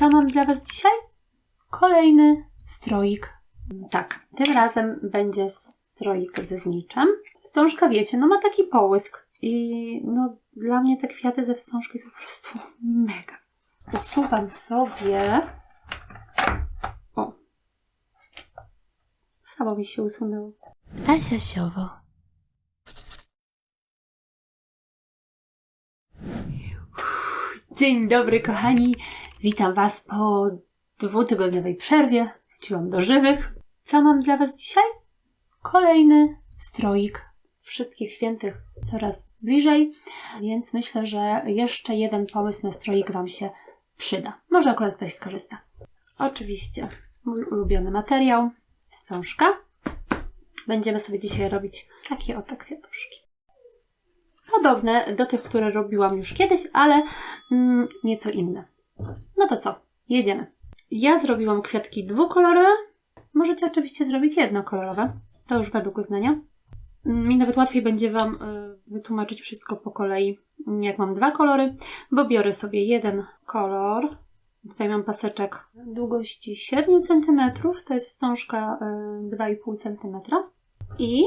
Co mam dla Was dzisiaj? Kolejny stroik. Tak, tym razem będzie stroik ze zniczem. Wstążka, wiecie, no ma taki połysk. I no, dla mnie te kwiaty ze wstążki są po prostu mega. Usuwam sobie. O. Samo mi się usunęło. Asiasiowo. Dzień dobry, kochani. Witam Was po dwutygodniowej przerwie. Wróciłam do żywych. Co mam dla Was dzisiaj? Kolejny stroik wszystkich świętych coraz bliżej, więc myślę, że jeszcze jeden pomysł na stroik Wam się przyda. Może akurat ktoś skorzysta. Oczywiście mój ulubiony materiał, wstążka. Będziemy sobie dzisiaj robić takie oto kwiatuszki. Podobne do tych, które robiłam już kiedyś, ale mm, nieco inne. No to co? Jedziemy. Ja zrobiłam kwiatki dwukolorowe. Możecie oczywiście zrobić jednokolorowe. To już według uznania. Mi nawet łatwiej będzie Wam y, wytłumaczyć wszystko po kolei, jak mam dwa kolory, bo biorę sobie jeden kolor. Tutaj mam paseczek długości 7 cm, to jest wstążka y, 2,5 cm i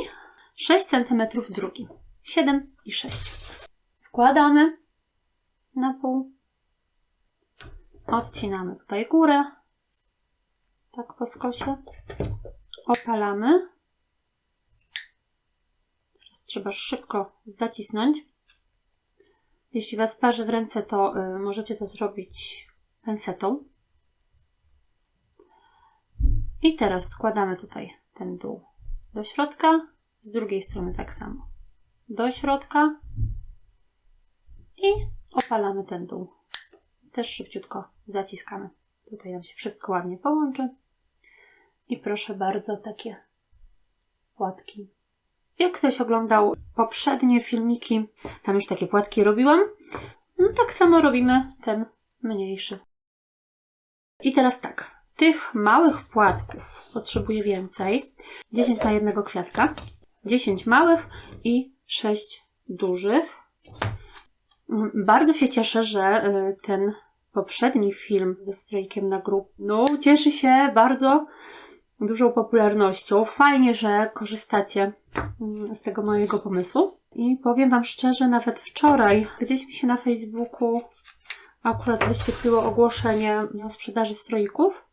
6 cm drugi. 7 i 6. Składamy na pół. Odcinamy tutaj górę. Tak po skosie. Opalamy. Teraz trzeba szybko zacisnąć. Jeśli Was parzy w ręce, to y, możecie to zrobić pensetą. I teraz składamy tutaj ten dół do środka, z drugiej strony tak samo. Do środka i opalamy ten dół. Też szybciutko zaciskamy. Tutaj nam się wszystko ładnie połączy. I proszę bardzo, takie płatki. Jak ktoś oglądał poprzednie filmiki, tam już takie płatki robiłam, no tak samo robimy ten mniejszy. I teraz tak, tych małych płatków potrzebuję więcej. 10 na jednego kwiatka. 10 małych i 6 dużych. Bardzo się cieszę, że y, ten poprzedni film ze strajkiem na grup, no cieszy się bardzo dużą popularnością. Fajnie, że korzystacie mm, z tego mojego pomysłu. I powiem Wam szczerze, nawet wczoraj gdzieś mi się na Facebooku akurat wyświetliło ogłoszenie o sprzedaży stroików.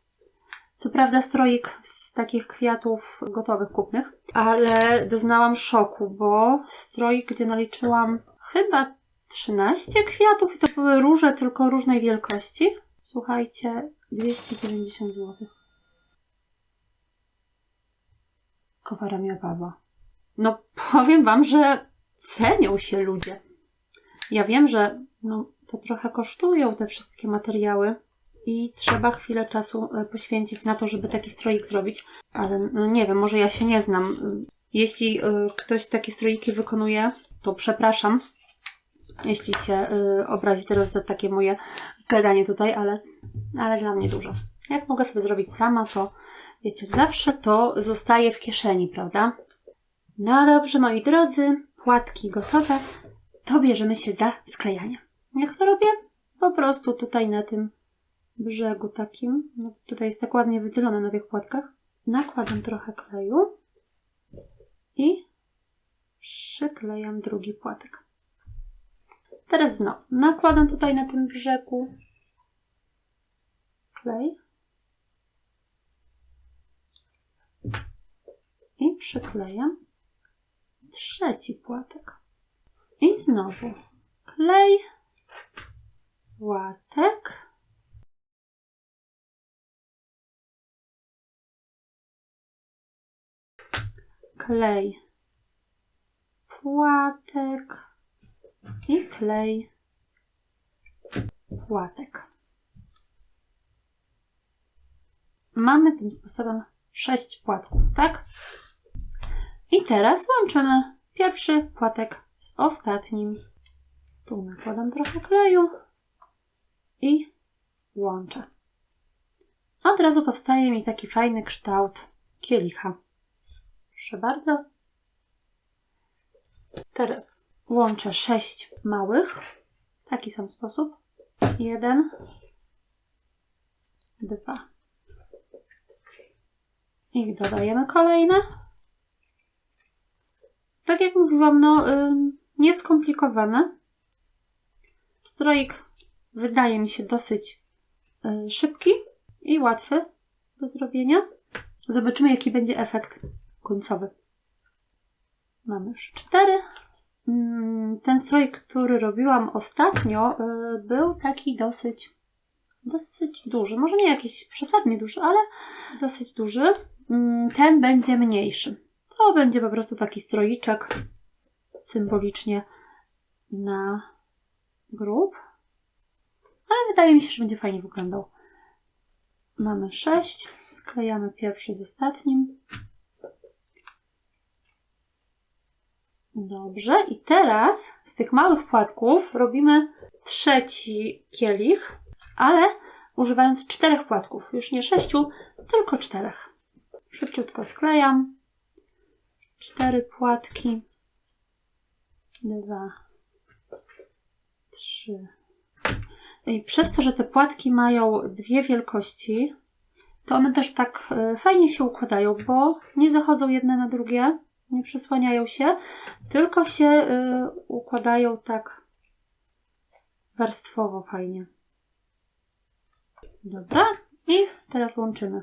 Co prawda stroik z takich kwiatów gotowych, kupnych, ale doznałam szoku, bo stroik, gdzie naliczyłam chyba 13 kwiatów i to były róże, tylko różnej wielkości. Słuchajcie, 290 zł. Kowara miała baba. No powiem Wam, że cenią się ludzie. Ja wiem, że no, to trochę kosztują te wszystkie materiały i trzeba chwilę czasu e, poświęcić na to, żeby taki stroik zrobić, ale no nie wiem, może ja się nie znam. Jeśli y, ktoś takie stroiki wykonuje, to przepraszam, jeśli się y, obrazi teraz za takie moje gadanie tutaj, ale, ale dla mnie dużo. Jak mogę sobie zrobić sama, to wiecie, zawsze to zostaje w kieszeni, prawda? No dobrze, moi drodzy, płatki gotowe, to bierzemy się za sklejanie. Jak to robię? Po prostu tutaj na tym brzegu takim, no tutaj jest tak ładnie wydzielone na tych płatkach, nakładam trochę kleju i przyklejam drugi płatek. Teraz znowu nakładam tutaj na tym brzegu klej i przyklejam trzeci płatek. I znowu klej, płatek. Klej, płatek i klej, płatek. Mamy tym sposobem sześć płatków, tak? I teraz łączymy pierwszy płatek z ostatnim. Tu nakładam trochę kleju i łączę. Od razu powstaje mi taki fajny kształt kielicha. Proszę bardzo. Teraz łączę sześć małych w taki sam sposób. Jeden, dwa. I dodajemy kolejne. Tak jak mówiłam, no ym, nieskomplikowane. Stroik wydaje mi się dosyć y, szybki i łatwy do zrobienia. Zobaczymy, jaki będzie efekt końcowy. Mamy już cztery. Mm, Ten strojk, który robiłam ostatnio, y, był taki dosyć, dosyć duży. Może nie jakiś przesadnie duży, ale dosyć duży. Mm, Ten będzie mniejszy. To będzie po prostu taki stroiczek symbolicznie na grób. Ale wydaje mi się, że będzie fajnie wyglądał. Mamy sześć. Sklejamy pierwszy z ostatnim. Dobrze. I teraz z tych małych płatków robimy trzeci kielich, ale używając czterech płatków. Już nie sześciu, tylko czterech. Szybciutko sklejam. Cztery płatki. Dwa. Trzy. I przez to, że te płatki mają dwie wielkości, to one też tak e, fajnie się układają, bo nie zachodzą jedne na drugie, nie przysłaniają się, tylko się e, układają tak warstwowo fajnie. Dobra, i teraz łączymy.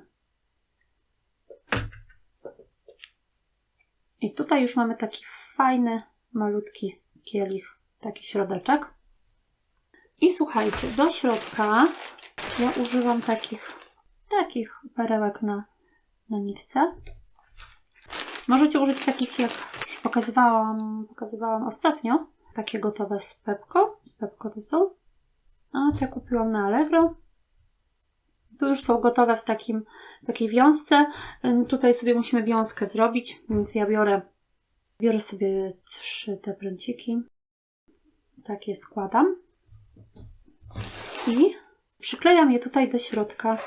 I tutaj już mamy taki fajny, malutki kielich, taki środeczek. I słuchajcie, do środka ja używam takich, takich perełek na, na nitce. Możecie użyć takich, jak już pokazywałam, pokazywałam ostatnio. Takie gotowe z Pepko. Z Pepko to są. A te kupiłam na Allegro. Tu już są gotowe w takim, takiej wiązce. Tutaj sobie musimy wiązkę zrobić, więc ja biorę, biorę sobie trzy te pręciki. Tak je składam. I przyklejam je tutaj do środka.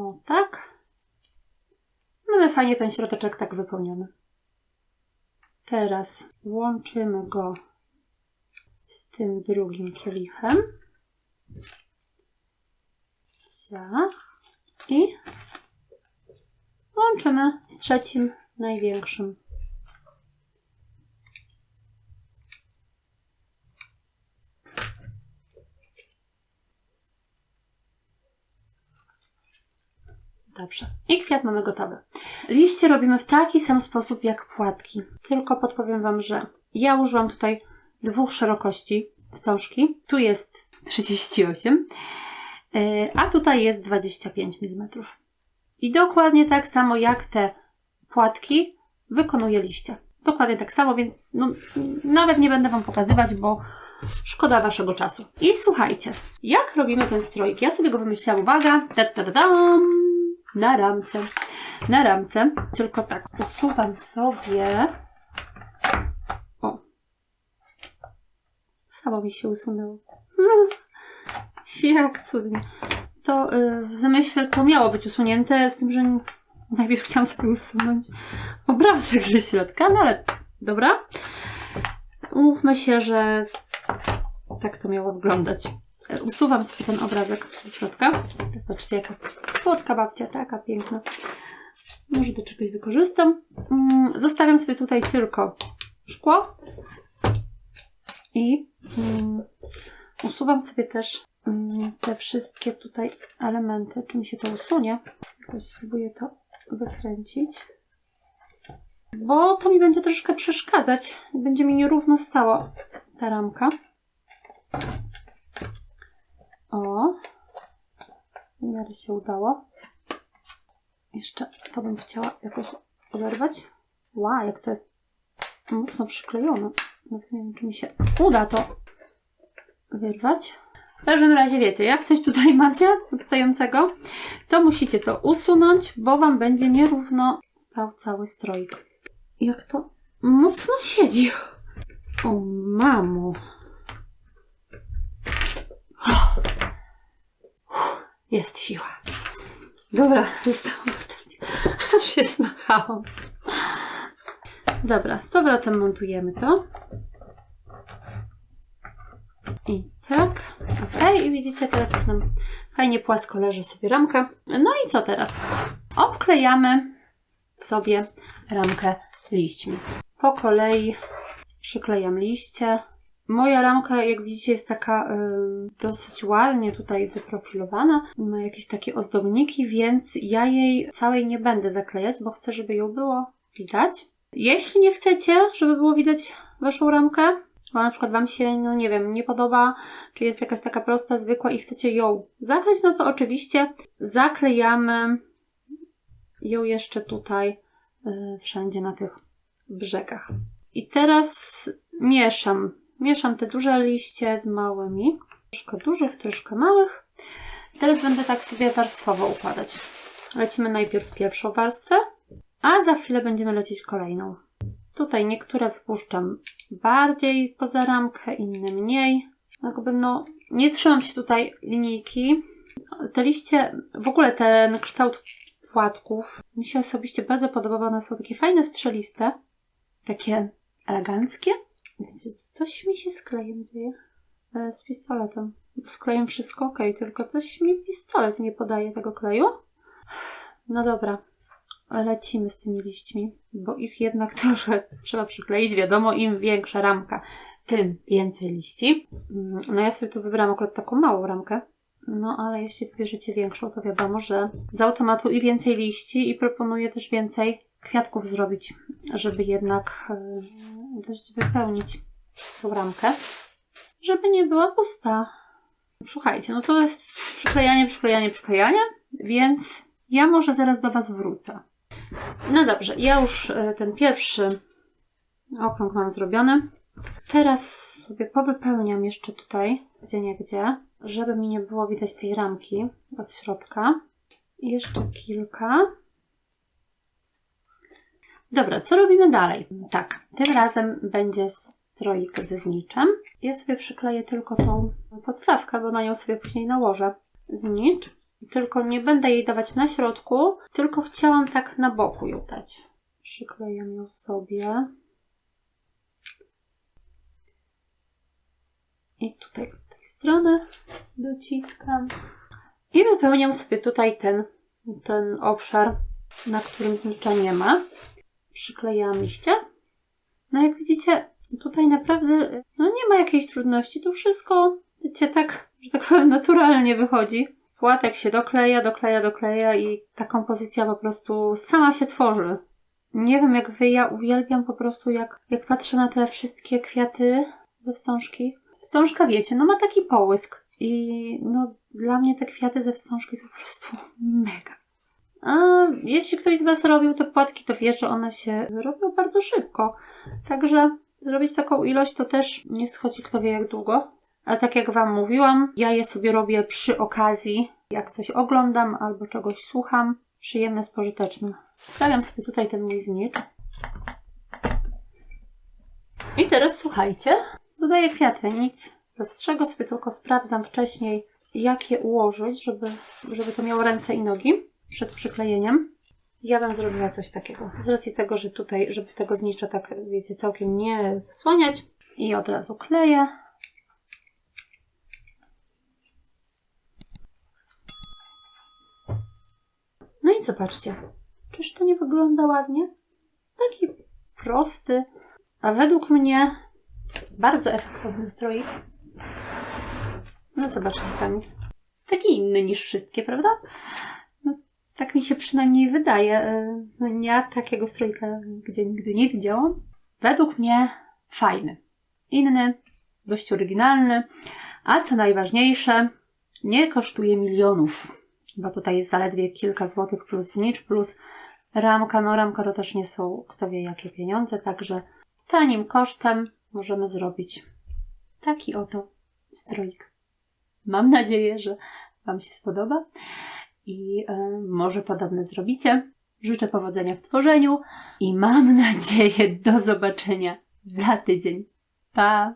O, tak. Mamy fajnie ten środeczek tak wypełniony. Teraz łączymy go z tym drugim kielichem. Ciach. I łączymy z trzecim, największym. Dobrze. I kwiat mamy gotowy. Liście robimy w taki sam sposób jak płatki. Tylko podpowiem Wam, że ja użyłam tutaj dwóch szerokości wstążki. Tu jest 38, yy, a tutaj jest 25 mm. I dokładnie tak samo jak te płatki wykonuję liście. Dokładnie tak samo, więc no, nawet nie będę Wam pokazywać, bo szkoda Waszego czasu. I słuchajcie, jak robimy ten strojk? Ja sobie go wymyśliłam, uwaga, da, da, da, dam, na ramce. Na ramce, tylko tak, usuwam sobie. O. Samo mi się usunęło. Jak cudnie. To y, w zamyśle to miało być usunięte, z tym, że najpierw chciałam sobie usunąć obrazek ze środka, no ale dobra. Umówmy się, że tak to miało wyglądać. Usuwam sobie ten obrazek do środka. Patrzcie, jaka słodka babcia, taka piękna. Może do czegoś wykorzystam. Mm, Zostawiam sobie tutaj tylko szkło i mm, usuwam sobie też mm, te wszystkie tutaj elementy. Czy mi się to usunie? Jakoś spróbuję to wykręcić. Bo to mi będzie troszkę przeszkadzać. Będzie mi nierówno stało ta ramka. O, w miarę się udało. Jeszcze to bym chciała jakoś oderwać. Wow, jak to jest mocno przyklejone. Nie wiem, czy mi się uda to wyrwać. W każdym razie wiecie, jak coś tutaj macie odstającego, to musicie to usunąć, bo Wam będzie nierówno stał cały stroik. Jak to mocno siedzi. O mamo. Jest siła. Dobra, zostało ostatnio. Aż się smachałam. Dobra, z powrotem montujemy to. I tak, ok. I widzicie, teraz już nam fajnie płasko leży sobie ramka. No i co teraz? Obklejamy sobie ramkę liśćmi. Po kolei przyklejam liście. Moja ramka, jak widzicie, jest taka y, dosyć ładnie tutaj wyprofilowana. Ma jakieś takie ozdobniki, więc ja jej całej nie będę zaklejać, bo chcę, żeby ją było widać. Jeśli nie chcecie, żeby było widać waszą ramkę, bo na przykład wam się, no nie wiem, nie podoba, czy jest jakaś taka prosta, zwykła i chcecie ją zakleić, no to oczywiście zaklejamy ją jeszcze tutaj y, wszędzie na tych brzegach. I teraz mieszam. Mieszam te duże liście z małymi. Troszkę dużych, troszkę małych. Teraz będę tak sobie warstwowo układać. Lecimy najpierw pierwszą warstwę, a za chwilę będziemy lecieć kolejną. Tutaj niektóre wpuszczam bardziej poza ramkę, inne mniej. Jakby no, nie trzymam się tutaj linijki. Te liście, w ogóle ten kształt płatków mi się osobiście bardzo podoba, one są takie fajne, strzeliste. Takie eleganckie. Coś mi się z klejem dzieje. E, Z pistoletem. Z klejem wszystko ok, tylko coś mi pistolet nie podaje tego kleju. No dobra, lecimy z tymi liśćmi, bo ich jednak trochę trzeba przykleić. Wiadomo, im większa ramka, tym więcej liści. Mm, No ja sobie tu wybrałam akurat taką małą ramkę. No ale jeśli wybierzecie większą, to wiadomo, że z automatu i więcej liści i proponuję też więcej kwiatków zrobić, żeby jednak e, dość wypełnić tą ramkę, żeby nie była pusta. Słuchajcie, no to jest przyklejanie, przyklejanie, przyklejanie, więc ja może zaraz do Was wrócę. No dobrze, ja już e, ten pierwszy okrąg mam zrobiony. Teraz sobie powypełniam jeszcze tutaj, gdzie nie gdzie, żeby mi nie było widać tej ramki od środka. Jeszcze kilka. Dobra, co robimy dalej? Tak, tym razem będzie stroik ze zniczem. Ja sobie przykleję tylko tą podstawkę, bo na nią sobie później nałożę znicz. Tylko nie będę jej dawać na środku, tylko chciałam tak na boku ją dać. Przyklejam ją sobie. I tutaj z tej strony dociskam. I wypełniam sobie tutaj ten, ten obszar, na którym znicza nie ma. Przyklejam liście. No jak widzicie, tutaj naprawdę no nie ma jakiejś trudności. Tu wszystko, wiecie, tak, że tak powiem, naturalnie wychodzi. Płatek się dokleja, dokleja, dokleja i ta kompozycja po prostu sama się tworzy. Nie wiem jak wy, ja uwielbiam po prostu jak, jak patrzę na te wszystkie kwiaty ze wstążki. Wstążka, wiecie, no ma taki połysk. I no dla mnie te kwiaty ze wstążki są po prostu mega. A jeśli ktoś z Was robił te płatki, to wie, że one się robią bardzo szybko. Także zrobić taką ilość to też nie schodzi kto wie jak długo. A tak jak Wam mówiłam, ja je sobie robię przy okazji, jak coś oglądam albo czegoś słucham. Przyjemne, spożyteczne. Stawiam sobie tutaj ten mój znicz. I teraz słuchajcie, dodaję kwiaty, nic prostszego, sobie tylko sprawdzam wcześniej, jak je ułożyć, żeby, żeby to miało ręce i nogi przed przyklejeniem. Ja bym zrobiła coś takiego. Z racji tego, że tutaj, żeby tego znicza tak, wiecie, całkiem nie zasłaniać. I od razu kleję. No i zobaczcie. Czyż to nie wygląda ładnie? Taki prosty, a według mnie bardzo efektowny stroik. No zobaczcie sami. Taki inny niż wszystkie, prawda? Tak mi się przynajmniej wydaje. E, No, ja takiego strojka nigdzie nigdy nie widziałam. Według mnie fajny. Inny, dość oryginalny, a co najważniejsze, nie kosztuje milionów. Bo tutaj jest zaledwie kilka złotych plus znicz, plus ramka. No ramka to też nie są kto wie jakie pieniądze, także tanim kosztem możemy zrobić taki oto stroik. Mam nadzieję, że Wam się spodoba i e, może podobne zrobicie. Życzę powodzenia w tworzeniu i mam nadzieję do zobaczenia za tydzień. Pa!